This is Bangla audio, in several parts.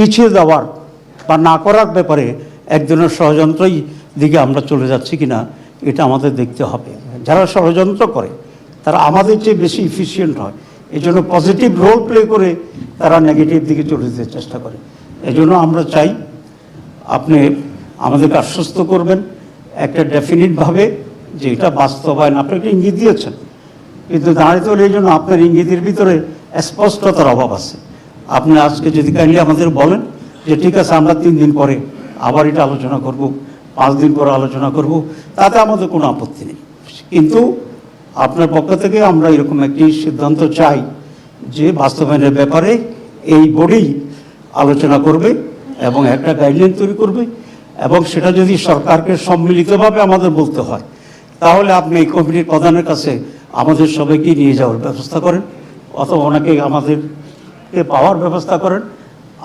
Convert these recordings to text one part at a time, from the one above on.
পিছিয়ে দেওয়ার বা না করার ব্যাপারে একজনের ষড়যন্ত্রই দিকে আমরা চলে যাচ্ছি কিনা, এটা আমাদের দেখতে হবে। যারা ষড়যন্ত্র করে, তারা আমাদের চেয়ে বেশি ইফিসিয়েন্ট হয়। এই জন্য পজিটিভ রোল প্লে করে তারা নেগেটিভ দিকে চলে যেতে চেষ্টা করে। এই জন্য আমরা চাই আপনি আমাদেরকে আশ্বস্ত করবেন, একটা ডেফিনিটভাবে যে এটা বাস্তবায়ন। আপনি একটা ইঙ্গিত দিয়েছেন, কিন্তু দাঁড়িয়ে তোলে এই জন্য আপনার ইঙ্গিতের ভিতরে স্পষ্টতার অভাব আছে। আপনি আজকে যদি কাইন্ডলি আমাদের বলেন যে, ঠিক আছে, আমরা তিন দিন পরে আবার এটা আলোচনা করব, পাঁচ দিন পরে আলোচনা করব, তাতে আমাদের কোনো আপত্তি নেই। কিন্তু আপনার পক্ষ থেকে আমরা এরকম একটি সিদ্ধান্ত চাই যে, বাস্তবায়নের ব্যাপারে এই বোর্ডেই আলোচনা করবে এবং একটা গাইডলাইন তৈরি করবে এবং সেটা যদি সরকারকে সম্মিলিতভাবে আমাদের বলতে হয়, তাহলে আপনি এই কমিটির প্রধানের কাছে আমাদের সবাইকে নিয়ে যাওয়ার ব্যবস্থা করেন। অথবা ওনাকে আমাদেরকে পাওয়ার ব্যবস্থা করেন।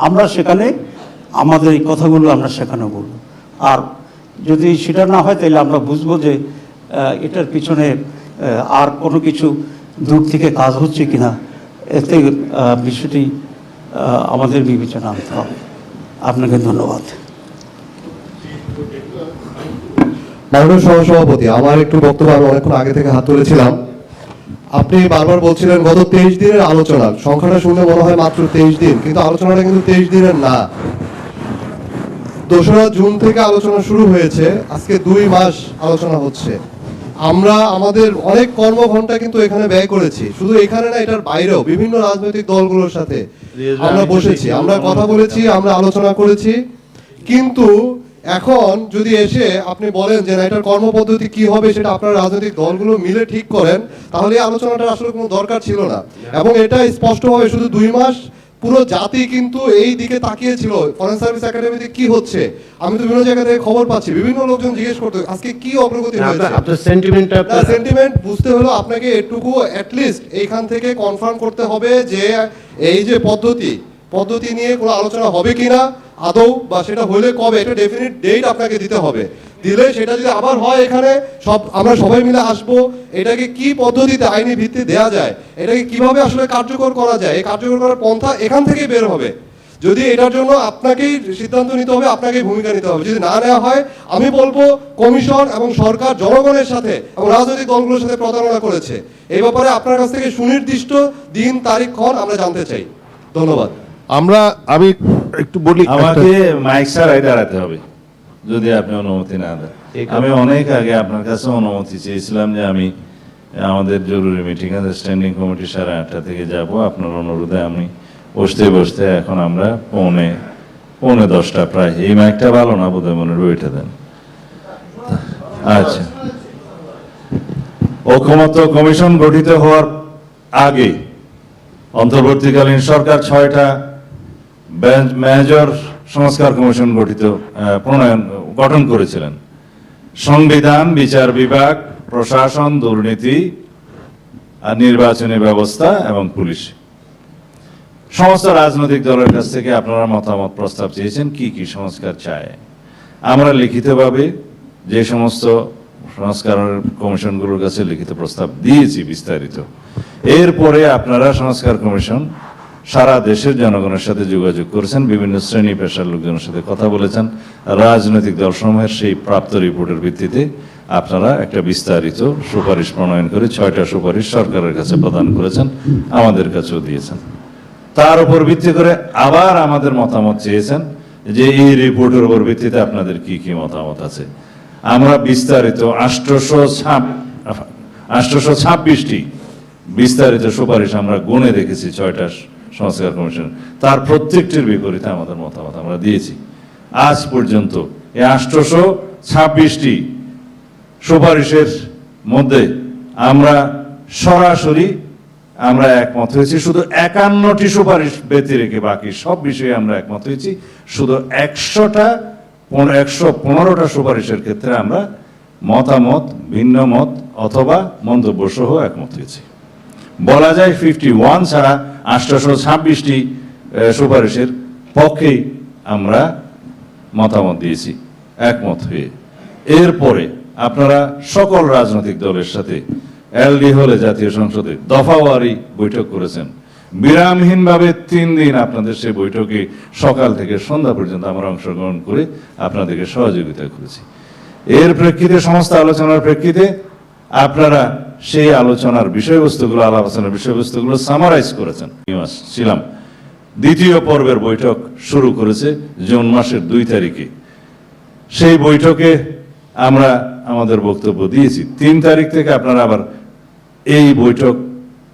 আমরা সেখানে, আমাদের এই কথাগুলো আমরা সেখানে বলব। আর যদি সেটা না হয়, তাহলে আমরা বুঝব যে এটার পিছনে আর কোনো কিছু দূর থেকে কাজ হচ্ছে কিনা, এতে বিষয়টি আমাদের বিবেচনা আনতে হবে। আপনাকে ধন্যবাদ। মাননীয় সহসভাপতি, আমার একটু বক্তব্য আমি অনেকক্ষণ আগে থেকে হাত তুলেছিলাম। আপনি বারবার বলছিলেন গত তেইশ দিনের আলোচনা। সংখ্যাটা শুনলে মনে হয় মাত্র তেইশ দিন কিন্তু আলোচনাটা কিন্তু তেইশ দিনের না। দোসরা জুন থেকে আলোচনা শুরু হয়েছে আজকে দুই মাস আলোচনা হচ্ছে। আমরা আমাদের অনেক কর্মঘন্টা কিন্তু এখানে ব্যয় করেছি। শুধু এখানে না এটার বাইরেও বিভিন্ন রাজনৈতিক দলগুলোর সাথে আমরা বসেছি। আমরা কথা বলেছি আমরা আলোচনা করেছি। কিন্তু এখন যদি এসে আপনি বলেন যে না এটার কর্মপদ্ধতি কি হবে সেটা আপনার রাজনৈতিক দলগুলো মিলে ঠিক করেন তাহলে এই আলোচনাটার আসলে কোনো দরকার ছিল না। এবং এটা স্পষ্টভাবে শুধু দুই মাস পুরো জাতি কিন্তু এই দিকে তাকিয়েছিল ফরেন সার্ভিস একাডেমিতে কি হচ্ছে। আমি তো বিভিন্ন জায়গা থেকে খবর পাচ্ছি বিভিন্ন লোকজন জিজ্ঞেস করতে আজকে কি অগ্রগতি হয়েছে? আপনার আপনার সেন্টিমেন্ট বুঝতে হলো আপনাকে এটুকু অ্যাটলিস্ট এইখান থেকে কনফার্ম করতে হবে যে এই যে পদ্ধতি পদ্ধতি নিয়ে কোনো আলোচনা হবে কিনা, আদৌ বা সেটা হলে কবে, এটা ডেফিনিট ডেট আপনাকে দিতে হবে। দিলে সেটা যদি আবার হয় এখানে, সব, আমরা সবাই মিলে আসব, এটাকে কি পদ্ধতিতে আইনি ভিত্তি দেয়া যায়, এটাকে কীভাবে আসলে কার্যকর করা যায়, এই কার্যকর করার পন্থা এখান থেকেই বের হবে। যদি এটার জন্য আপনাকেই সিদ্ধান্ত নিতে হবে, আপনাকেই ভূমিকা নিতে হবে। যদি না নেওয়া হয়, আমি বলব কমিশন এবং সরকার জনগণের সাথে এবং রাজনৈতিক দলগুলোর সাথে প্রতারণা করেছে। এই ব্যাপারে আপনার কাছ থেকে সুনির্দিষ্ট দিন, তারিখ, ক্ষণ আমরা জানতে চাই। ধন্যবাদ। আমরা আমি একটু বলি আমাকে মাইক ছাড়াই দাঁড়াতে হবে যদি আপনি অনুমতি না দেন। ঠিক আমি অনেক আগে আপনার কাছে অনুমতি চেয়েছিলাম যে আমি আমাদের জরুরি মিটিং আছে স্ট্যান্ডিং কমিটি সাড়ে আটটা থেকে যাব। আপনার অনুরোধে আমি বসতে বসতে এখন আমরা পৌনে পৌনে দশটা প্রায়। এই মাইকটা ভালো না বোধহয় মনে হয় ওইটা দেন। আচ্ছা। ঐকমত্য কমিশন গঠিত হওয়ার আগে অন্তর্বর্তীকালীন সরকার ছয়টা মেজর সংস্কার কমিশন গঠিত প্রণয়ন, গঠন করেছিলেন। সংবিধান, বিচার বিভাগ, প্রশাসন, দুর্নীতি, আর নির্বাচনী ব্যবস্থা এবং পুলিশ। সমস্ত রাজনৈতিক দলের কাছ থেকে আপনারা মতামত প্রস্তাব চেয়েছেন, কি কি সংস্কার চায়? আমরা লিখিতভাবে যে সমস্ত সংস্কার কমিশনগুলোর কাছে লিখিত প্রস্তাব দিয়েছি বিস্তারিত। এরপরে আপনারা সংস্কার কমিশন সারা দেশের জনগণের সাথে যোগাযোগ করেছেন, বিভিন্ন শ্রেণি পেশার লোকজনের সাথে কথা বলেছেন। রাজনৈতিক দলসমূহের সেই প্রাপ্ত রিপোর্টের ভিত্তিতে আপনারা একটা বিস্তারিত সুপারিশ প্রণয়ন করে ছয়টা সুপারিশ সরকারের কাছে প্রদান করেছেন, আমাদের কাছেও দিয়েছেন। তার উপর ভিত্তি করে আবার আমাদের মতামত চেয়েছেন যে এই রিপোর্টের উপর ভিত্তিতে আপনাদের কি কি মতামত আছে। আমরা বিস্তারিত আষ্টশো ছাপ, আষ্টশো ছাব্বিশটি বিস্তারিত সুপারিশ আমরা গুণে দেখেছি ছয়টা সংস্কার কমিশন। তার প্রত্যেকটির বিপরীতে আমাদের মতামত আমরা দিয়েছি। আজ পর্যন্ত এই আষ্টশো ছাব্বিশটি সুপারিশের মধ্যে আমরা সরাসরি আমরা একমত হয়েছি। শুধু একান্নটি সুপারিশ ব্যতি রেখে বাকি সব বিষয়ে আমরা একমত হয়েছি। শুধু একশোটা একশো পনেরোটা সুপারিশের ক্ষেত্রে আমরা মতামত, ভিন্ন মত অথবা মন্তব্য সহ একমত হয়েছি। বলা যায় ফিফটি ওয়ান ছাড়া আটশোশো ছাব্বিশটি সুপারিশের পক্ষেই আমরা মতামত দিয়েছি, একমত হয়ে। এরপরে আপনারা সকল রাজনৈতিক দলের সাথে এলডি হলে জাতীয় সংসদে দফাওয়ারি বৈঠক করেছেন। বিরামহীনভাবে তিন দিন আপনাদের সেই বৈঠকে সকাল থেকে সন্ধ্যা পর্যন্ত আমরা অংশগ্রহণ করে আপনাদেরকে সহযোগিতা করেছি। এর প্রেক্ষিতে, সমস্ত আলোচনার প্রেক্ষিতে আপনারা সেই আলোচনার বিষয়বস্তুগুলো আলোচনার বিষয়বস্তুগুলো সামারাইজ করেছেন। ছিলাম। দ্বিতীয় পর্বের বৈঠক শুরু করেছে জুন মাসের দুই তারিখে। সেই বৈঠকে আমরা আমাদের বক্তব্য দিয়েছি। তিন তারিখ থেকে আপনারা আবার এই বৈঠক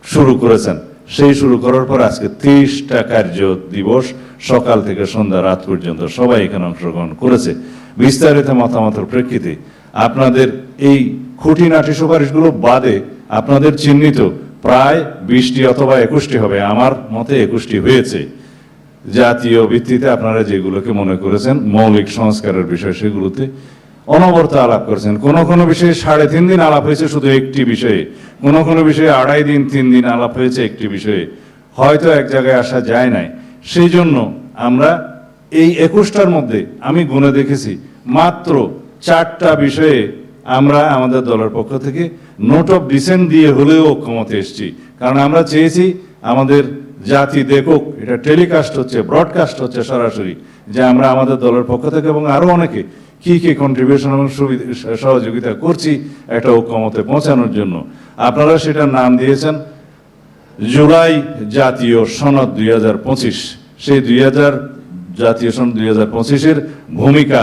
শুরু করেছেন। সেই শুরু করার পর আজকে তেইশটা কার্য দিবস, সকাল থেকে সন্ধ্যা, রাত পর্যন্ত সবাই এখানে অংশগ্রহণ করেছে। বিস্তারিত মতামতের প্রেক্ষিতে আপনাদের এই খুঁটিনাটি সুপারিশগুলো বাদে আপনাদের চিহ্নিত প্রায় বিশটি অথবা একুশটি হবে। আমার মতে একুশটি হয়েছে। জাতীয় ভিত্তিতে আপনারা যেগুলোকে মনে করেছেন, মৌলিক সংস্কারের বিষয় সেগুলোতে অনবরত আলাপ করেছেন। কোন কোন বিষয়ে সাড়ে তিন দিন আলাপ হয়েছে শুধু একটি বিষয়ে। কোন কোন বিষয়ে আড়াই দিন, তিন দিন আলাপ হয়েছে একটি বিষয়ে। হয়তো এক জায়গায় আসা যায় নাই। সেই জন্য আমরা এই একুশটার মধ্যে আমি গুনে দেখেছি, মাত্র চারটা বিষয়ে আমরা আমাদের দলের পক্ষ থেকে নোট অফ ডিসেন্ট দিয়ে হলেও ঐক্যমতে এসেছি। কারণ আমরা চেয়েছি আমাদের জাতি দেখুক, এটা টেলিকাস্ট হচ্ছে, ব্রডকাস্ট হচ্ছে সরাসরি, যে আমরা আমাদের দলের পক্ষ থেকে এবং আরও অনেকে কি কি কন্ট্রিবিউশন এবং সুবিধা, সহযোগিতা করছি একটা ঐক্যমতে পৌঁছানোর জন্য। আপনারা সেটার নাম দিয়েছেন জুলাই জাতীয় সনদ দুই হাজার পঁচিশ। সেই দুই জাতীয় সনদ দুই হাজার পঁচিশের ভূমিকা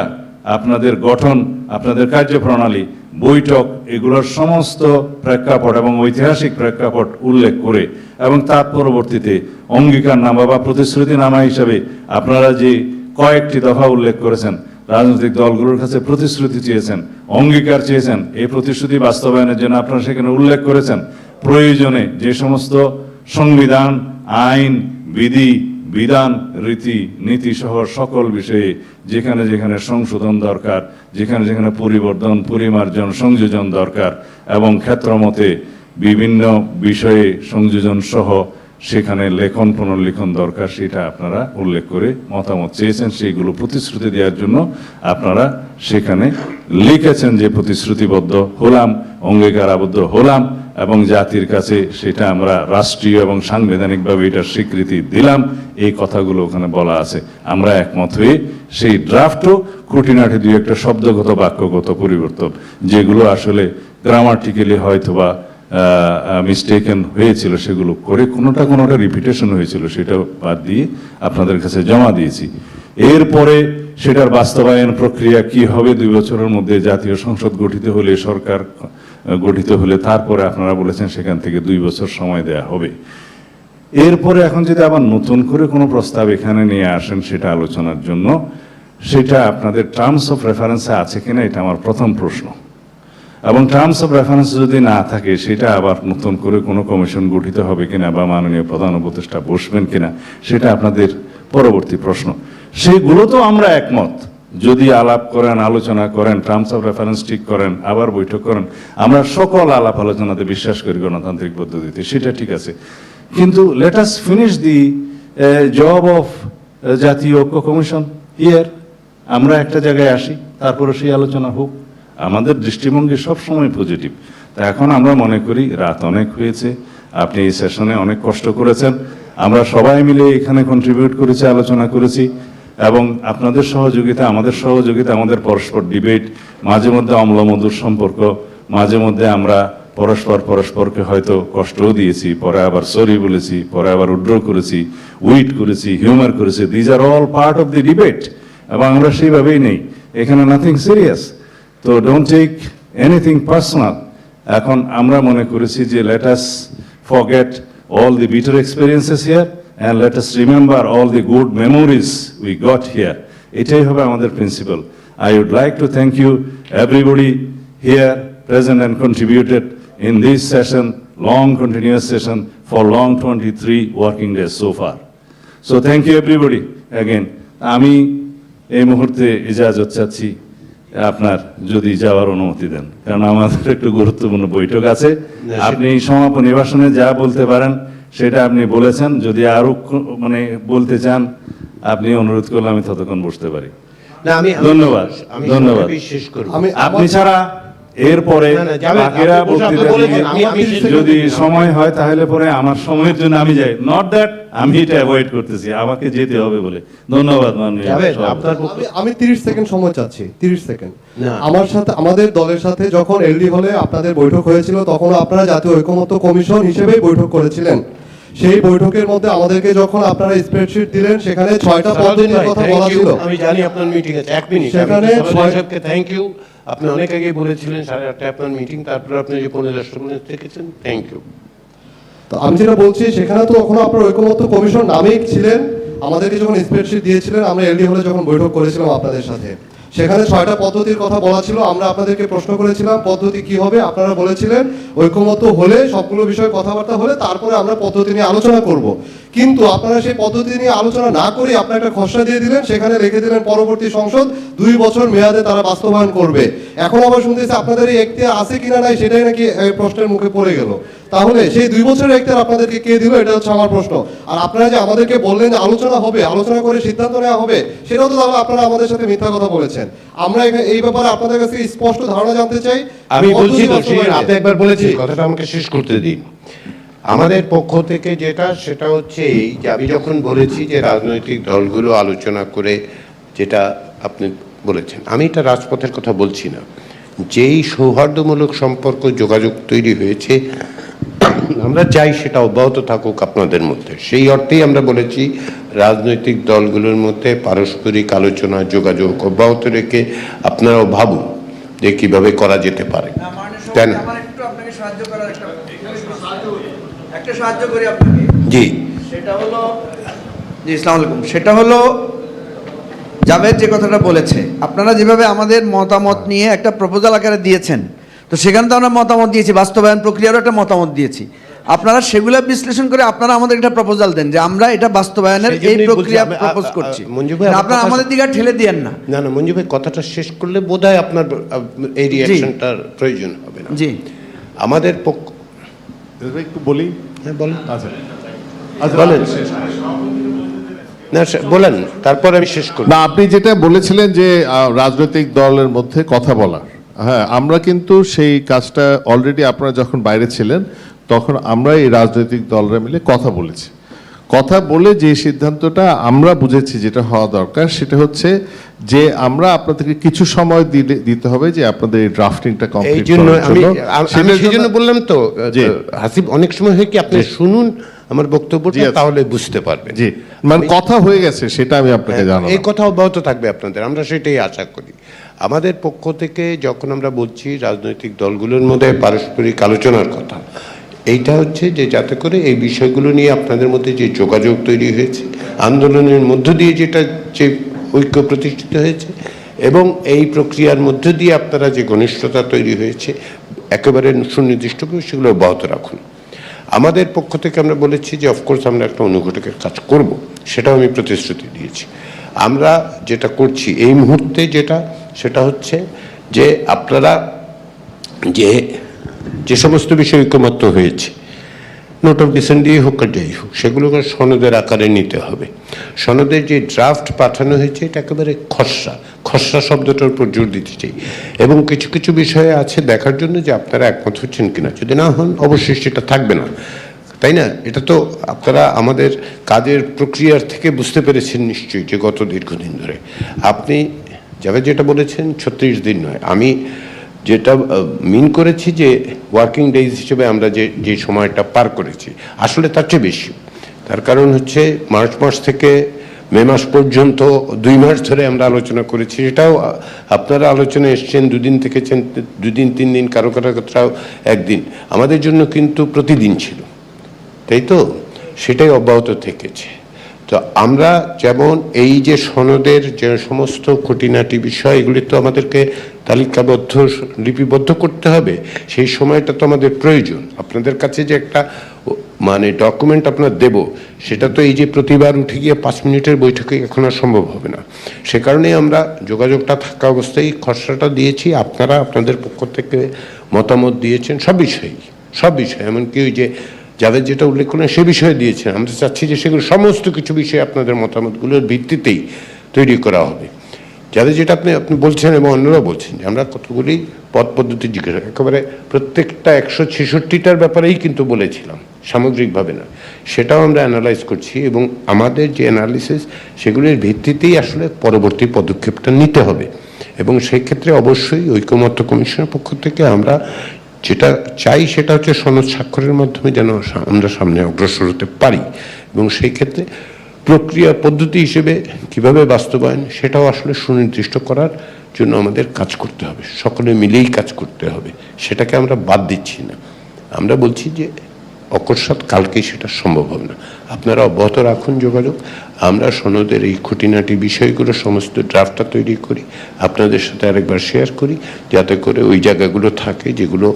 আপনাদের গঠন, আপনাদের কার্যপ্রণালী, বৈঠক, এগুলোর সমস্ত প্রেক্ষাপট এবং ঐতিহাসিক প্রেক্ষাপট উল্লেখ করে এবং তার পরবর্তীতে অঙ্গীকার নামা বা প্রতিশ্রুতি নামা হিসাবে আপনারা যে কয়েকটি দফা উল্লেখ করেছেন, রাজনৈতিক দলগুলোর কাছে প্রতিশ্রুতি চেয়েছেন, অঙ্গীকার চেয়েছেন, এই প্রতিশ্রুতি বাস্তবায়নের জন্য আপনারা সেখানে উল্লেখ করেছেন, প্রয়োজনে যে সমস্ত সংবিধান, আইন, বিধি বিধান, রীতি, নীতি সহ সকল বিষয়ে যেখানে যেখানে সংশোধন দরকার, যেখানে যেখানে পরিবর্তন, পরিমার্জন, সংযোজন দরকার এবং ক্ষেত্রমতে বিভিন্ন বিষয়ে সংযোজন সহ সেখানে লেখন পুনর্লিখন দরকার, সেটা আপনারা উল্লেখ করে মতামত চেয়েছেন, সেইগুলো প্রতিশ্রুতি দেওয়ার জন্য আপনারা সেখানে লিখেছেন যে প্রতিশ্রুতিবদ্ধ হলাম অঙ্গীকার আবদ্ধ হলাম, এবং জাতির কাছে সেটা আমরা রাষ্ট্রীয় এবং সাংবিধানিকভাবে এটার স্বীকৃতি দিলাম। এই কথাগুলো ওখানে বলা আছে। আমরা একমত হয়ে সেই ড্রাফটও খুঁটিনাটি দুই একটা শব্দগত, বাক্যগত পরিবর্তন, যেগুলো আসলে গ্রামাটিক্যালি হয়তোবা মিস্টেকেন হয়েছিল সেগুলো করে, কোনোটা কোনোটা রিপিটেশন হয়েছিল সেটা বাদ দিয়ে আপনাদের কাছে জমা দিয়েছি। এরপরে সেটার বাস্তবায়ন প্রক্রিয়া কি হবে দুই বছরের মধ্যে জাতীয় সংসদ গঠিত হলে, সরকার গঠিত হলে, তারপরে আপনারা বলেছেন সেখান থেকে দুই বছর সময় দেয়া হবে। এরপরে এখন যদি আবার নতুন করে কোনো প্রস্তাব এখানে নিয়ে আসেন সেটা আলোচনার জন্য, সেটা আপনাদের টার্মস অফ রেফারেন্সে আছে কিনা, এটা আমার প্রথম প্রশ্ন। এবং টার্মস অফ রেফারেন্স যদি না থাকে, সেটা আবার নতুন করে কোনো কমিশন গঠিত হবে কিনা বা মাননীয় প্রধান উপদেষ্টা বসবেন কিনা, সেটা আপনাদের পরবর্তী প্রশ্ন। সেগুলো তো আমরা একমত। যদি আলাপ করেন, আলোচনা করেন টার্মস অফ রেফারেন্স ঠিক করেন, আবার বৈঠক করেন, আমরা সকল আলাপ আলোচনাতে বিশ্বাস করি গণতান্ত্রিক পদ্ধতিতে, সেটা ঠিক আছে। কিন্তু let us finish the job of জাতীয় ঐক্য কমিশন ইয়ার আমরা একটা জায়গায় আসি, তারপরে সেই আলোচনা হোক। আমাদের দৃষ্টিভঙ্গি সবসময় পজিটিভ তা এখন আমরা মনে করি রাত অনেক হয়েছে, আপনি এই সেশনে অনেক কষ্ট করেছেন। আমরা সবাই মিলে এখানে কন্ট্রিবিউট করেছি, আলোচনা করেছি, এবং আপনাদের সহযোগিতা, আমাদের সহযোগিতা, আমাদের পরস্পর ডিবেট মাঝে মধ্যে অম্লমধুর সম্পর্ক, মাঝে মধ্যে আমরা পরস্পর পরস্পরকে হয়তো কষ্টও দিয়েছি, পরে আবার সরি বলেছি, পরে আবার উড্র করেছি উইট করেছি হিউমার করেছি। These are all part of the debate এবং আমরা সেইভাবেই নেই। এখানে নাথিং সিরিয়াস তো ডোন্ট টেক এনিথিং পার্সোনাল এখন আমরা মনে করেছি যে let us forget all the bitter experiences here and let us remember all the good memories we got here এটাই হবে আমাদের principle I would like to thank you everybody here present and contributed in this session, long continuous session for long 23 working days so far. So thank you everybody again. আমি এই মুহূর্তে ইজাজত চাচ্ছি আপনার যদি যাওয়ার অনুমতি দেন। কারণ আমাদের একটু গুরুত্বপূর্ণ বৈঠক আছে। আপনি সমাপনী ভাষণে যা বলতে পারেন সেটা আপনি বলেছেন। যদি আরও মানে বলতে চান আপনি অনুরোধ করলে আমি ততক্ষণ বসতে পারি। না আমি ধন্যবাদ, আমি ধন্যবাদ। আপনি ছাড়া এরপরে। বাকিরা বক্তৃতা দিয়ে যদি সময় হয় তাহলে পরে আমার সময়ের জন্য আমি যাই। নট দ্যাট আমি এটা অ্যাভয়েড করতেছি আমাকে যেতে হবে বলে। ধন্যবাদ মাননীয় আপনার আমি আমি 30 সেকেন্ড সময় চাচ্ছি 30 সেকেন্ড। আমার সাথে আমাদের দলের সাথে যখন এলডি হলে আপনাদের বৈঠক হয়েছিল তখন আপনারা জাতীয় ঐকমত্য কমিশন হিসেবে বৈঠক করেছিলেন। সেই বৈঠকের মধ্যে আমাদেরকে যখন আপনারা স্প্রেডশিট দিলেন সেখানে ছয়টা পদ্ধতির কথা বলা ছিল। আমি জানি আপনার মিটিং আছে এক মিনিট সেখানে থ্যাংক ইউ আপনি অনেক আগে বলেছিলেন, সাড়ে আটটায় আপনার মিটিং তারপরে আপনি যে পনেরো দশটা মিনিট থেকেছেন থ্যাংক ইউ তো আমি যেটা বলছি, সেখানে তো তখন আপনার ঐকমত্য কমিশন নামেই ছিলেন। আমাদেরকে যখন স্প্রেডশিট দিয়েছিলেন, আমরা এলডি হলে যখন বৈঠক করেছিলাম আপনাদের সাথে। সেখানে ছয়টা পদ্ধতির কথা বলা ছিল, আমরা আপনাদেরকে প্রশ্ন করেছিলাম, পদ্ধতি কি হবে? আপনারা বলেছিলেন, ঐকমত্য হলে, সবগুলো বিষয়ে কথাবার্তা হলে, তারপরে আমরা পদ্ধতি নিয়ে আলোচনা করব। কিন্তু আপনারা সেই পদ্ধতি নিয়ে আলোচনা না করে আপনারা একটা খসড়া দিয়ে দিলেন সেখানে রেখে দিলেন পরবর্তী সংসদ দুই বছর মেয়াদে তারা বাস্তবায়ন করবে। এখন আবার শুনতেছি আপনাদের এই এখতিয়ার আছে কিনা নাই সেটাই নাকি প্রশ্নের মুখে পড়ে গেল। তাহলে সেই দুই বছরের এখতিয়ার আপনাদেরকে কে দিল এটা হচ্ছে আমার প্রশ্ন। আর আপনারা যে আমাদেরকে বললেন যে আলোচনা হবে আলোচনা করে সিদ্ধান্ত নেওয়া হবে সেটাও তো তাহলে আপনারা আমাদের সাথে মিথ্যা কথা বলেছেন। আমরা এই ব্যাপারে আপনাদের কাছে স্পষ্ট ধারণা জানতে চাই। আমি বলছি তো আপনি একবার বলেছি কথাটা আমাকে শেষ করতে দিন। আমাদের পক্ষ থেকে যেটা সেটা হচ্ছে এই যে আমি যখন বলেছি যে রাজনৈতিক দলগুলো আলোচনা করে যেটা আপনি বলেছেন আমি এটা রাজপথের কথা বলছি না। যেই সৌহার্দ্যমূলক সম্পর্ক যোগাযোগ তৈরি হয়েছে আমরা চাই সেটা অব্যাহত থাকুক আপনাদের মধ্যে। সেই অর্থেই আমরা বলেছি রাজনৈতিক দলগুলোর মধ্যে পারস্পরিক আলোচনা যোগাযোগ অব্যাহত রেখে আপনারাও ভাবুন যে কীভাবে করা যেতে পারে। তাই না? একটু সাহায্য করি আপনাকে। জি। সেটা হলো জি ইসলাম আলাইকুম। সেটা হলো জাভেদ যে কথাটা বলেছে আপনারা যেভাবে আমাদের মতামত নিয়ে একটা প্রপোজাল আকারে দিয়েছেন তো সেখানে তো আমরা মতামত দিয়েছি বাস্তবায়ন প্রক্রিয়ারও একটা মতামত দিয়েছি। আপনারা সেগুলো বিশ্লেষণ করে আপনারা আমাদের একটা প্রপোজাল দেন যে আমরা এটা বাস্তবায়নের এই প্রক্রিয়া প্রপোজ করছি। মঞ্জু ভাই, আপনারা আমাদের দিকে আর ঠেলে দিয়েন না। না না মঞ্জু ভাই কথাটা শেষ করলে বোধহয় আপনার আহ, এই রিয়াকশনটার প্রয়োজন হবে না। জি। আমাদের পক্ষ একটু বলি হ্যাঁ বলেন। আচ্ছা। আচ্ছা বলেন। না সে- বলেন তারপর আমি শেষ করি। না আপনি যেটা বলেছিলেন যে আহ, রাজনৈতিক দলের মধ্যে কথা বলা হ্যাঁ আমরা কিন্তু সেই কাজটা অলরেডি আপনারা যখন বাইরে ছিলেন তখন আমরা এই রাজনৈতিক দলরা মিলে কথা বলেছি। কথা বলে যে সিদ্ধান্তটা আমরা বুঝেছি যেটা হওয়া দরকার সেটা হচ্ছে যে আমরা আপনাদেরকে কিছু সময় দিলে দিতে হবে যে আপনাদের এই ড্রাফটিংটা কমপ্লিট করার জন্য। আমি সেই জন্য বললাম তো হাসিব অনেক সময় হয় কি আপনি শুনুন আমার বক্তব্যটা আচ্ছা। তাহলে বুঝতে পারবেন। জি। মানে কথা হয়ে গেছে সেটা আমি আপনাকে হ্যাঁ, জানাব এই কথা অব্যাহত থাকবে আপনাদের আমরা সেটাই আশা করি। আমাদের পক্ষ থেকে যখন আমরা বলছি রাজনৈতিক দলগুলোর মধ্যে পারস্পরিক আলোচনার কথা এইটা হচ্ছে যে যাতে করে এই বিষয়গুলো নিয়ে আপনাদের মধ্যে যে যোগাযোগ তৈরি হয়েছে, আন্দোলনের মধ্য দিয়ে যেটা যে ঐক্য প্রতিষ্ঠিত হয়েছে এবং এই প্রক্রিয়ার মধ্য দিয়ে আপনারা যে ঘনিষ্ঠতা তৈরি হয়েছে, একেবারে সুনির্দিষ্ট করে সেগুলো অব্যাহত রাখুন। আমাদের পক্ষ থেকে আমরা বলেছি যে অফকোর্স আমরা একটা অনুঘটকের কাজ করব, সেটাও আমি প্রতিশ্রুতি দিয়েছি। আমরা যেটা করছি এই মুহূর্তে যেটা, সেটা হচ্ছে যে আপনারা যে যে সমস্ত বিষয় ঐক্যমত্য হয়েছে নোট অফ ডিসেন্ট দিয়ে হোক আর যাই হোক সেগুলোকে সনদের আকারে নিতে হবে। সনদের যে ড্রাফট পাঠানো হয়েছে, এটা একেবারে খসড়া খসড়া শব্দটার উপর জোর দিতে চাই। এবং কিছু কিছু বিষয়ে আছে দেখার জন্য যে আপনারা একমত হচ্ছেন কিনা। যদি না হন, অবশ্যই সেটা থাকবে না। তাই না? এটা তো আপনারা আমাদের কাজের প্রক্রিয়ার থেকে বুঝতে পেরেছেন নিশ্চয়ই যে গত দীর্ঘদিন ধরে। আপনি যাবে যেটা বলেছেন, ছত্রিশ দিন নয়। আমি যেটা মিন করেছি যে ওয়ার্কিং ডেজ হিসেবে আমরা যে যে সময়টা পার করেছি, আসলে তার চেয়ে বেশি। তার কারণ হচ্ছে মার্চ মাস থেকে মে মাস পর্যন্ত, দুই মাস ধরে আমরা আলোচনা করেছি। সেটাও আপনারা আলোচনায় এসছেন, দুদিন থেকেছেন, দুদিন, তিন দিন, কারও কারও কোথাও একদিন। আমাদের জন্য কিন্তু প্রতিদিন ছিল। তাই তো? সেটাই অব্যাহত থেকেছে। তো আমরা যেমন এই যে সনদের যে সমস্ত খুঁটিনাটি বিষয়, এগুলি তো আমাদেরকে তালিকাবদ্ধ লিপিবদ্ধ করতে হবে, সেই সময়টা তো আমাদের প্রয়োজন। আপনাদের কাছে যে একটা মানে ডকুমেন্ট আপনার দেব, সেটা তো এই যে প্রতিবার উঠে গিয়ে পাঁচ মিনিটের বৈঠকে এখন আর সম্ভব হবে না। সে কারণেই আমরা যোগাযোগটা থাকা অবস্থায় খসড়াটা দিয়েছি, আপনারা আপনাদের পক্ষ থেকে মতামত দিয়েছেন, সব বিষয়েই, সব বিষয়। এমনকি ওই যে যাদের যেটা উল্লেখ করলেন সে বিষয়ে দিয়েছেন। আমরা চাচ্ছি যে সেগুলো সমস্ত কিছু বিষয়ে আপনাদের মতামতগুলোর ভিত্তিতেই তৈরি করা হবে। যাদের যেটা আপনি আপনি বলছেন এবং অন্যরা বলছেন যে আমরা কতগুলি পদ পদ্ধতি জিজ্ঞাসা একেবারে প্রত্যেকটা একশো ছেষট্টিটার ব্যাপারেই কিন্তু বলেছিলাম, সামগ্রিকভাবে না। সেটাও আমরা অ্যানালাইজ করছি এবং আমাদের যে অ্যানালিসিস সেগুলির ভিত্তিতেই আসলে পরবর্তী পদক্ষেপটা নিতে হবে। এবং সেই ক্ষেত্রে অবশ্যই ঐকমত্য কমিশনের পক্ষ থেকে আমরা যেটা চাই সেটা হচ্ছে সনদ স্বাক্ষরের মাধ্যমে যেন আমরা সামনে অগ্রসর হতে পারি। এবং সেই ক্ষেত্রে প্রক্রিয়া পদ্ধতি হিসেবে কীভাবে বাস্তবায়ন, সেটাও আসলে সুনির্দিষ্ট করার জন্য আমাদের কাজ করতে হবে। সকলে মিলেই কাজ করতে হবে। সেটাকে আমরা বাদ দিচ্ছি না। আমরা বলছি যে অকস্মাৎ কালকেই সেটা সম্ভব হবে না। আপনারা অব্যাহত রাখুন যোগাযোগ। আমরা সনদের এই খুঁটিনাটি বিষয়গুলো, সমস্ত ড্রাফটটা তৈরি করি। আপনাদের সাথে আরেকবার শেয়ার করি, যাতে করে ওই জায়গাগুলো থাকে যেগুলো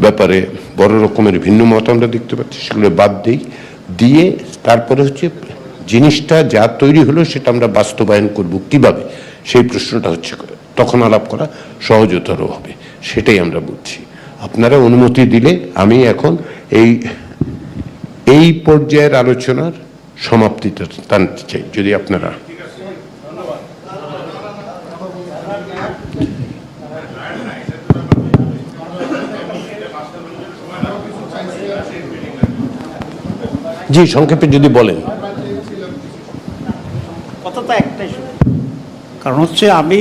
ব্যাপারে বড় রকমের ভিন্ন মত আমরা দেখতে পাচ্ছি, সেগুলো বাদ দিই। দিয়ে তারপরে হচ্ছে জিনিসটা যা তৈরি হলো সেটা আমরা বাস্তবায়ন করব কীভাবে? সেই প্রশ্নটা হচ্ছে তখন আলাপ করা সহজতর হবে, সেটাই আমরা বুঝছি। আপনারা অনুমতি দিলে আমি এখন এই এই পর্যায়ের আলোচনার সমাপ্তিটা টানতে চাই, যদি আপনারা। জি, সংক্ষেপে যদি বলেন কথা তো একটাই শুধু। কারণ হচ্ছে আমি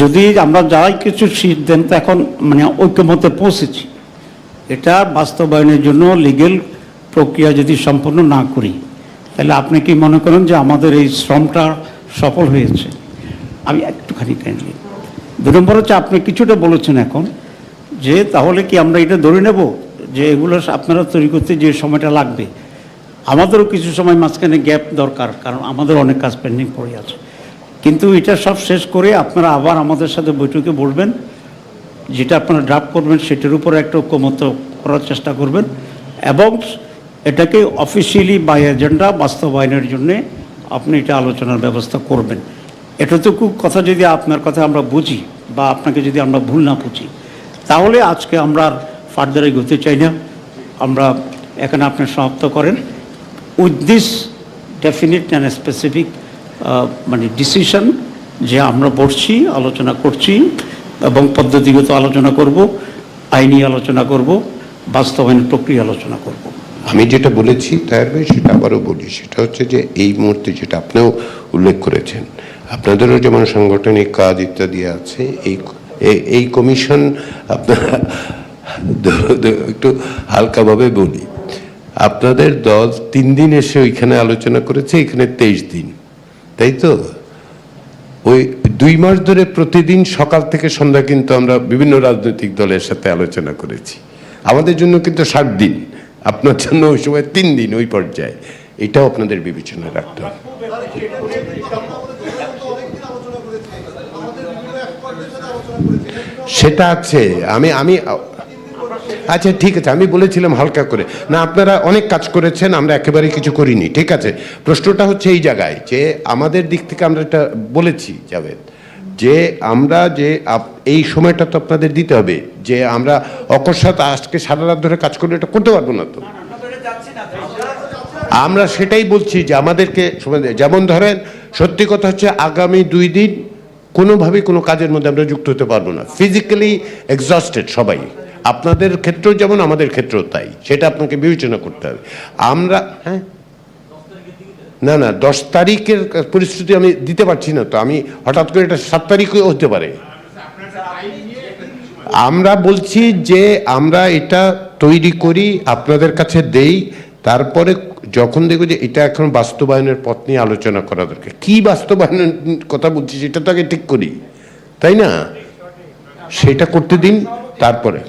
যদি আমরা যারাই কিছু সিদ্ধান্ত এখন মানে ঐক্যমতে পৌঁছেছি। এটা বাস্তবায়নের জন্য লিগেল প্রক্রিয়া যদি সম্পন্ন না করি, তাহলে আপনি কি মনে করেন যে আমাদের এই শ্রমটা সফল হয়েছে? আমি একটুখানি কাইন্ডলি দু নম্বর হচ্ছে আপনি কিছুটা বলেছেন এখন যে তাহলে কি আমরা এটা ধরে নেব যে এগুলো আপনারা তৈরি করতে যে সময়টা লাগবে? আমাদেরও কিছু সময় মাঝখানে গ্যাপ দরকার, কারণ আমাদের অনেক কাজ পেন্ডিং পড়ে আছে। কিন্তু এটা সব শেষ করে আপনারা আবার আমাদের সাথে বৈঠকে বলবেন যেটা আপনারা ড্রাফট করবেন, সেটার উপরে একটা ঐক্যমত করার চেষ্টা করবেন। এবং এটাকে অফিসিয়ালি বাই এজেন্ডা বাস্তবায়নের জন্যে আপনি এটা আলোচনার ব্যবস্থা করবেন। এতটুকু কথা যদি আপনার কথা আমরা বুঝি বা আপনাকে যদি আমরা ভুল না বুঝি, তাহলে আজকে আমরা আর ফার্দার এগোতে চাই না। আমরা এখানে আপনি সমাপ্ত করেন। With this definite and specific মানে ডিসিশন যে আমরা পড়ছি, আলোচনা করছি এবং পদ্ধতিগত আলোচনা করব, আইনি আলোচনা করব বাস্তবায়ন প্রক্রিয়া আলোচনা করব। আমি যেটা বলেছি তার ভাই সেটা আবারও বলি, সেটা হচ্ছে যে এই মুহূর্তে যেটা আপনিও উল্লেখ করেছেন, আপনাদেরও যেমন সাংগঠনিক কাজ ইত্যাদি আছে, এই এই- কমিশন আপনারা একটু হালকাভাবে বলি। আপনাদের দল তিন দিন এসে ওইখানে আলোচনা করেছে, এখানে তেইশ দিন। তাই তো? ওই দুই মাস ধরে প্রতিদিন সকাল থেকে সন্ধ্যা কিন্তু আমরা বিভিন্ন রাজনৈতিক দলের সাথে আলোচনা করেছি। আমাদের জন্য কিন্তু ষাট দিন, আপনার জন্য ওই সময় তিন দিন ওই পর্যায়ে। এটাও আপনাদের বিবেচনায় রাখতে হবে। সেটা আছে। আমি আমি আচ্ছা ঠিক আছে, আমি বলেছিলাম হালকা করে। না, আপনারা অনেক কাজ করেছেন, আমরা একেবারে কিছু করিনি, ঠিক আছে? প্রশ্নটা হচ্ছে এই জায়গায়, যে আমাদের দিক থেকে আমরা এটা বলেছি, জাভেদ, যে আমরা যে এই সময়টা তো আপনাদের দিতে হবে, যে আমরা অকস্মাৎ আজকে সারা রাত ধরে কাজ করলে এটা করতে পারব না তো। আমরা সেটাই বলছি যে আমাদেরকে যেমন ধরেন, সত্যি কথা হচ্ছে আগামী দুই দিন কোনোভাবেই কোনো কাজের মধ্যে আমরা যুক্ত হতে পারব না। ফিজিক্যালি এক্সস্টেড সবাই। আপনাদের ক্ষেত্রেও যেমন আমাদের ক্ষেত্রেও তাই, সেটা আপনাকে বিবেচনা করতে হবে। আমরা হ্যাঁ? না না, দশ তারিখের পরিস্থিতি আমি দিতে পারছি না তো, আমি হঠাৎ করে এটা সাত তারিখও হতে পারে। আমরা বলছি যে আমরা এটা তৈরি করি, আপনাদের কাছে দেই, তারপরে যখন দেখব যে এটা এখন বাস্তবায়নের পথ নিয়ে আলোচনা করা দরকার। কি বাস্তবায়নের কথা বলছি সেটা তো আগে ঠিক করি, তাই না? সেটা করতে দিন, তারপরে।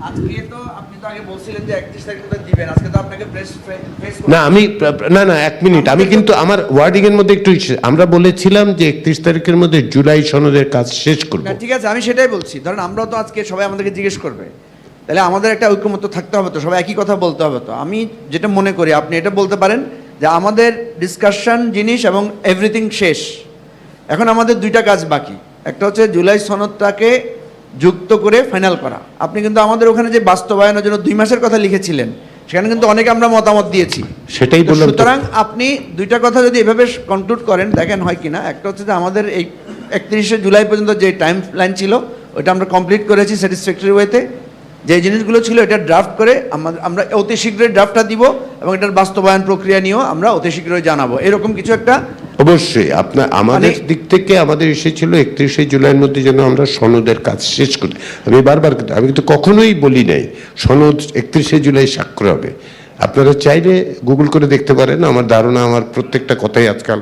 আজকে তো আপনি তো আগে বলছিলেন যে একত্রিশ তারিখ দিবেন। আজকে তো আপনাকে প্রেস প্রেস না আমি না না এক মিনিট। আমি কিন্তু আমার ওয়ার্ডিং এর মধ্যে একটু ইসে- আমরা বলেছিলাম যে একত্রিশ তারিখের মধ্যে জুলাই সনদের কাজ শেষ করব। না ঠিক আছে আমি সেটাই বলছি। ধরেন আমরাও তো আজকে সবাই আমাদেরকে জিজ্ঞেস করবে। তাহলে আমাদের একটা ঐক্যমত্য থাকতে হবে তো সবাই একই কথা বলতে হবে তো। আমি যেটা মনে করি আপনি এটা বলতে পারেন যে আমাদের ডিসকাশন জিনিস এবং এভরিথিং শেষ। এখন আমাদের দুইটা কাজ বাকি। একটা হচ্ছে জুলাই সনদটাকে যুক্ত করে ফাইনাল করা। আপনি কিন্তু আমাদের ওখানে যে বাস্তবায়নের জন্য দুই মাসের কথা লিখেছিলেন সেখানে কিন্তু অনেকে আমরা মতামত দিয়েছি। সেটাই বললাম সুতরাং আপনি দুইটা কথা যদি এভাবে কনক্লুড করেন দেখেন হয় কিনা। একটা হচ্ছে যে আমাদের এই একত্রিশে জুলাই পর্যন্ত যে টাইম লাইন ছিল ওটা আমরা কমপ্লিট করেছি স্যাটিসফ্যাক্টরি ওয়েতে যে জিনিসগুলো ছিল এটা ড্রাফট করে আমাদের আমরা অতি শীঘ্রই ড্রাফটটা দিব এবং এটার বাস্তবায়ন প্রক্রিয়া নিয়েও আমরা অতি শীঘ্রই জানাব। এরকম কিছু একটা অবশ্যই আপনার আমাদের মানে- দিক থেকে আমাদের এসেছিল একত্রিশে জুলাইয়ের মধ্যে যেন আমরা সনদের কাজ শেষ করি। আমি বারবার আমি কিন্তু কখনোই বলি নাই সনদ একত্রিশে জুলাই স্বাক্ষর হবে। আপনারা চাইলে গুগল করে দেখতে পারেন আমার ধারণা আমার প্রত্যেকটা কথাই আজকাল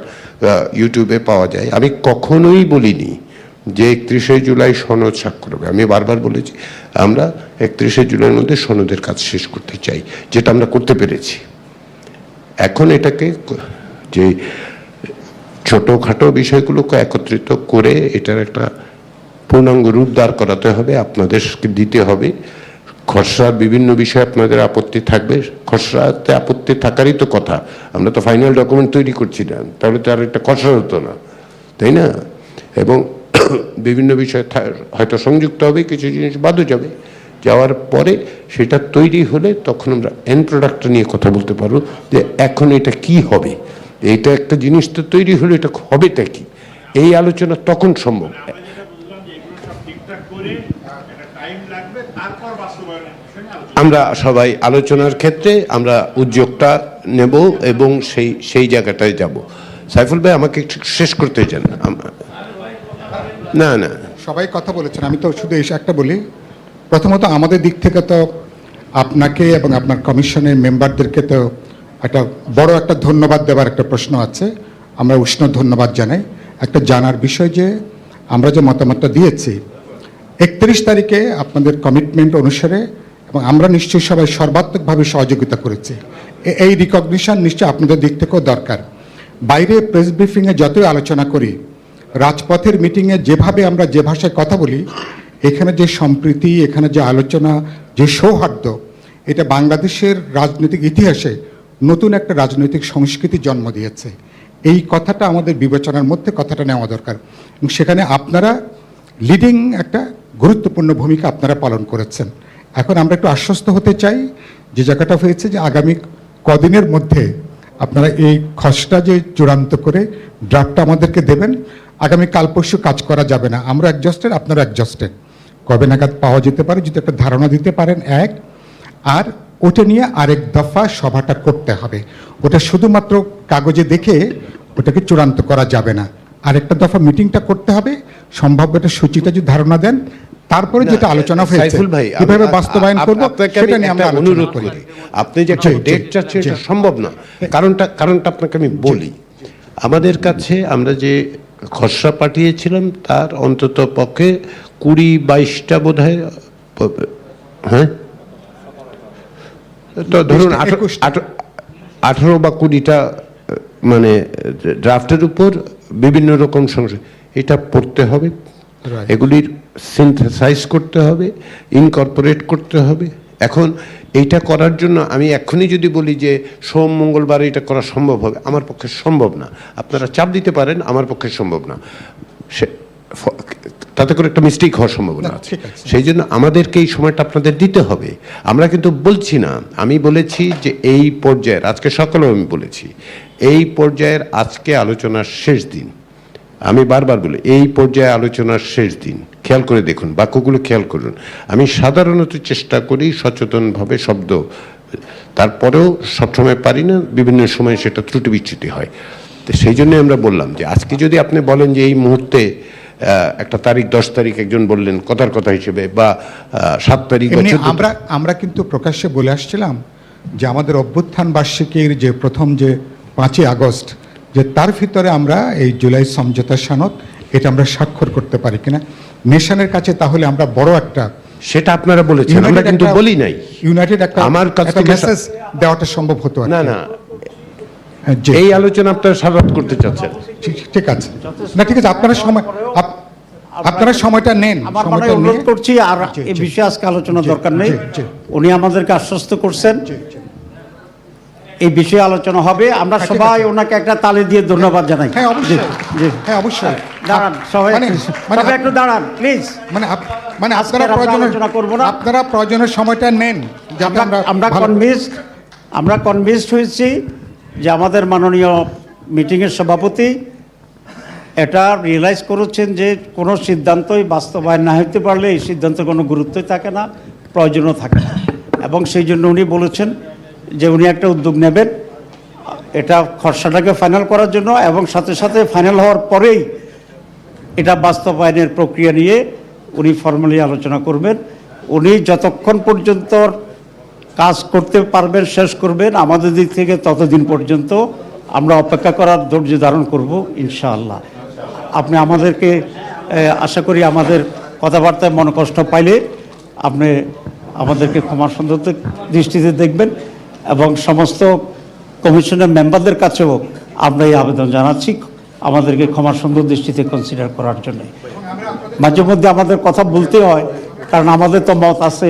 ইউটিউবে পাওয়া যায়। আমি কখনোই বলিনি যে একত্রিশে জুলাই সনদ স্বাক্ষর হবে। আমি বারবার বলেছি আমরা একত্রিশে জুলাইয়ের মধ্যে সনদের কাজ শেষ করতে চাই যেটা আমরা করতে পেরেছি। এখন এটাকে যে ছোটোখাটো বিষয়গুলোকে একত্রিত করে এটার একটা পূর্ণাঙ্গ রূপ দাঁড় করাতে হবে, আপনাদেরকে দিতে হবে। খসড়ার বিভিন্ন বিষয়ে আপনাদের আপত্তি থাকবে। খসড়াতে আপত্তি থাকারই তো কথা। আমরা তো ফাইনাল ডকুমেন্ট তৈরি করছিলাম তাহলে তো আর একটা খসড়া হতো না, তাই না? এবং বিভিন্ন বিষয়ে হয়তো সংযুক্ত হবে, কিছু জিনিস বাদও যাবে। যাওয়ার পরে সেটা তৈরি হলে তখন আমরা এন প্রোডাক্টটা নিয়ে কথা বলতে পারব যে এখন এটা কি হবে। এটা একটা জিনিস তো তৈরি হলে এটা হবেটা কি? এই আলোচনা তখন সম্ভব। আমরা সবাই আলোচনার ক্ষেত্রে আমরা উদ্যোগটা নেব এবং সেই সেই জায়গাটায় যাব। সাইফুল ভাই আমাকে একটু শেষ করতে চান। না না। সবাই কথা বলেছেন আমি তো শুধু এসে একটা বলি। প্রথমত আমাদের দিক থেকে তো আপনাকে এবং আপনার কমিশনের মেম্বারদেরকে তো একটা বড় একটা ধন্যবাদ দেওয়ার একটা প্রশ্ন আছে। আমরা উষ্ণ ধন্যবাদ জানাই। একটা জানার বিষয় যে, আমরা যে মতামতটা দিয়েছি, একত্রিশ তারিখে আপনাদের কমিটমেন্ট অনুসারে এবং আমরা নিশ্চয়ই সবাই সর্বাত্মকভাবে সহযোগিতা করেছি। এই রিকগনিশন নিশ্চয়ই আপনাদের দিক থেকেও দরকার। বাইরে প্রেস ব্রিফিংয়ে যতই আলোচনা করি, রাজপথের মিটিংয়ে যেভাবে আমরা যে ভাষায় কথা বলি, এখানে যে সম্প্রীতি, এখানে যে আলোচনা, যে সৌহার্দ্য, এটা বাংলাদেশের রাজনৈতিক ইতিহাসে নতুন একটা রাজনৈতিক সংস্কৃতি জন্ম দিয়েছে। এই কথাটা আমাদের বিবেচনার মধ্যে কথাটা নেওয়া দরকার। সেখানে আপনারা লিডিং একটা গুরুত্বপূর্ণ ভূমিকা আপনারা পালন করেছেন। এখন আমরা একটু আশ্বস্ত হতে চাই যে জায়গাটা হয়েছে যে আগামী কদিনের মধ্যে আপনারা এই খসড়া যে চূড়ান্ত করে ড্রাফটটা আমাদেরকে দেবেন। আগামী কাল পরশু কাজ করা যাবে না। আমরা অ্যাডজাস্টেড আপনারা অ্যাডজাস্টেড কবে নাগাদ পাওয়া যেতে পারে যদি একটা ধারণা দিতে পারেন, এক। আর ওটা নিয়ে আরেক দফা সভাটা করতে হবে। ওটা শুধুমাত্র কাগজে দেখে ওটাকে চূড়ান্ত করা যাবে না। আরেকটা দফা মিটিংটা করতে হবে। সম্ভাব্য একটা সূচিটা যদি ধারণা দেন তারপরে যেটা আলোচনা হয়েছে কীভাবে বাস্তবায়ন করব সেটা নিয়ে আমরা অনুরোধ করি। আপনি যে একটা ডেট চাচ্ছেন এটা সম্ভব না। কারণটা কারণটা আপনাকে আমি বলি। আমাদের কাছে আমরা যে খসড়া পাঠিয়েছিলাম তার অন্তত পক্ষে কুড়ি বাইশটা বোধ হয় হ্যাঁ? তো ধরুন আঠারো বা কুড়িটা মানে ড্রাফটের উপর বিভিন্ন রকম সংশয়। এটা পড়তে হবে। এগুলির সিনথেসাইজ করতে হবে ইনকর্পোরেট করতে হবে। এখন এইটা করার জন্য আমি এখনই যদি বলি যে সোম মঙ্গলবার এটা করা সম্ভব হবে আমার পক্ষে সম্ভব না। আপনারা চাপ দিতে পারেন আমার পক্ষে সম্ভব না। সে তাতে করে একটা মিস্টেক হওয়ার সম্ভাবনা আছে। সেই জন্য আমাদেরকে এই সময়টা আপনাদের দিতে হবে। আমরা কিন্তু বলছি না আমি বলেছি যে এই পর্যায়ের আজকে সকালেও আমি বলেছি এই পর্যায়ের আজকে আলোচনার শেষ দিন। আমি বারবার বলি এই পর্যায়ে আলোচনার শেষ দিন। খেয়াল করে দেখুন বাক্যগুলো খেয়াল করুন। আমি সাধারণত চেষ্টা করি সচেতনভাবে শব্দ তারপরেও সবসময় পারি না বিভিন্ন সময় সেটা ত্রুটি বিচ্যুতি হয়। তো সেই জন্য আমরা বললাম যে আজকে যদি আপনি বলেন যে এই মুহূর্তে একটা তারিখ দশ তারিখ একজন বললেন কথার কথা হিসেবে বা সাত তারিখ বা এমনি 14 আমরা আমরা কিন্তু প্রকাশ্যে বলে আসছিলাম যে আমাদের অভ্যুত্থান বার্ষিকীর যে প্রথম যে পাঁচই আগস্ট যে তার ভিতরে আমরা এই জুলাই সমঝোতা সনদ এটা আমরা স্বাক্ষর করতে পারি কিনা। নেশনের কাছে তাহলে আমরা বড় একটা সেটা আপনারা বলেছেন আমরা কিন্তু বলি নাই। ইউনাইটেড একটা আমার কাছ মেসেজ দেওয়াটা সম্ভব হতো না না। এই আলোচনা আপনারা সারাত করতে চাচ্ছেন। ঠিক- ঠিক আছে। না ঠিক আছে আপনারা সময় আপনারা সময়টা নেন আমার মনে হয় অনুরোধ করছি আর এই বিষয়ে আজকে আলোচনা দরকার নেই। উনি আমাদেরকে আশ্বস্ত করছেন। এই বিষয়ে আলোচনা হবে। আমরা হ্যাঁ, সবাই ওনাকে একটা তালি দিয়ে ধন্যবাদ জানাই। হ্যাঁ অবশ্যই। হ্যাঁ অবশ্যই। দাঁড়ান সবাই সবাই একটু দাঁড়ান প্লিজ। মানে মানে আপনারা আলোচনা করব না। আপনারা প্রয়োজনের সময়টা নেন আমরা আমরা কনভিন্সড আমরা কনভিন্সড হয়েছি যে আমাদের মাননীয় মিটিংয়ের সভাপতি এটা রিয়েলাইজ করেছেন যে কোনো সিদ্ধান্তই বাস্তবায়ন না হতে পারলে এই সিদ্ধান্তের কোনো গুরুত্বই থাকে না, প্রয়োজনও থাকে না। এবং সেই জন্য উনি বলেছেন যে উনি একটা উদ্যোগ নেবেন, এটা খরচাটাকে ফাইনাল করার জন্য এবং সাথে সাথে ফাইনাল হওয়ার পরেই এটা বাস্তবায়নের প্রক্রিয়া নিয়ে উনি ফর্মালি আলোচনা করবেন। উনি যতক্ষণ পর্যন্ত কাজ করতে পারবেন, শেষ করবেন। আমাদের দিক থেকে ততদিন পর্যন্ত আমরা অপেক্ষা করার ধৈর্য ধারণ করব, ইনশাআল্লাহ। আপনি আমাদেরকে আশা করি আমাদের কথাবার্তায় মন কষ্ট পাইলে আপনি আমাদেরকে ক্ষমা সুন্দর দৃষ্টিতে দেখবেন এবং সমস্ত কমিশনের মেম্বারদের কাছেও আমরা এই আবেদন জানাচ্ছি আমাদেরকে ক্ষমা সুন্দর দৃষ্টিতে কনসিডার করার জন্য। মাঝে মধ্যে আমাদের কথা বলতে হয়, কারণ আমাদের তো মত আছে।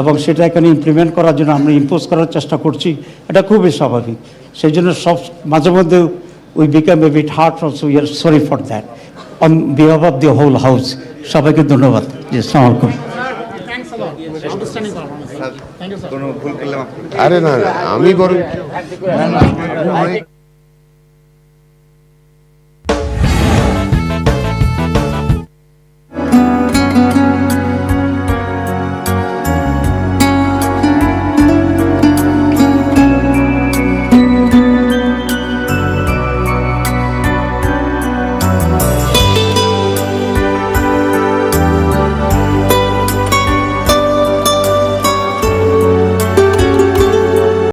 এবং সেটা এখানে ইমপ্লিমেন্ট করার জন্য আমরা ইম্পোজ করার চেষ্টা করছি। এটা খুবই স্বাভাবিক। সেই জন্য সব, মাঝে মধ্যে we become a bit hurt also we are sorry for that on behalf of the whole house সবাইকে ধন্যবাদ। জি, আসসালামু আরে না, আমি বরং